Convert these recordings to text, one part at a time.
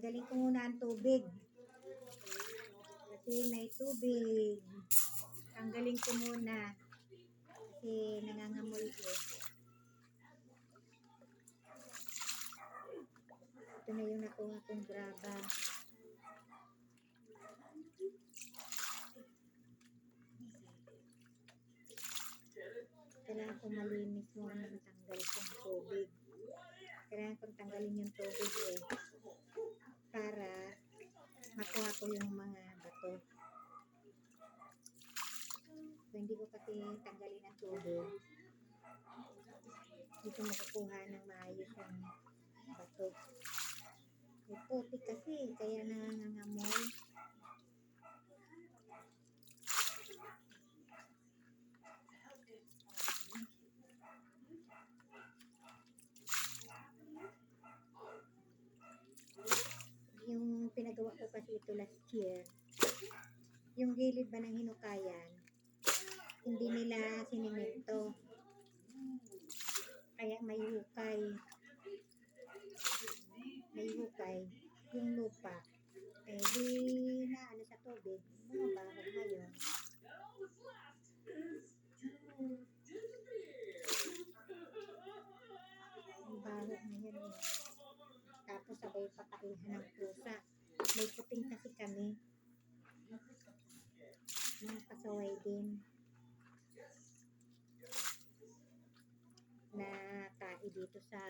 Tanggalin ko muna ang tubig. Kasi may tubig. Tanggalin ko muna. Kasi nangangamoy ko. Ito na yung nakuha kong graba. Kailangan ko malinis muna matanggal kong tubig. Kailangan kong tanggalin yung tubig eh. Para makuha ko yung mga bato. So, hindi ko kasi tanggalin ang tubig. Hindi ko makukuha ng maayos ang bato. May puti kasi, kaya nangangamoy. Yung pinagawa ko kasi ito last year, yung gilid ba ng hinukayan, hindi nila sinimento. Kaya may hukay. May hukay. Yung lupa. Eh, di na ano sa tubig. Mga bahog ngayon. Ang bahog ngayon eh. Tapos sabay pataihan ng pusa. May puting kasi kami. Mga pasaway din. Na tae dito sa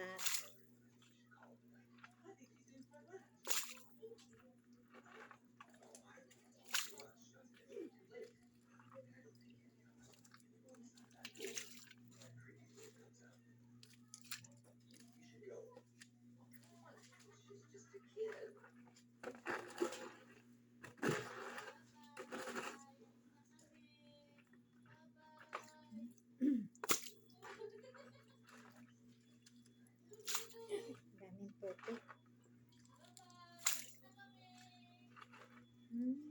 puti. Hmm.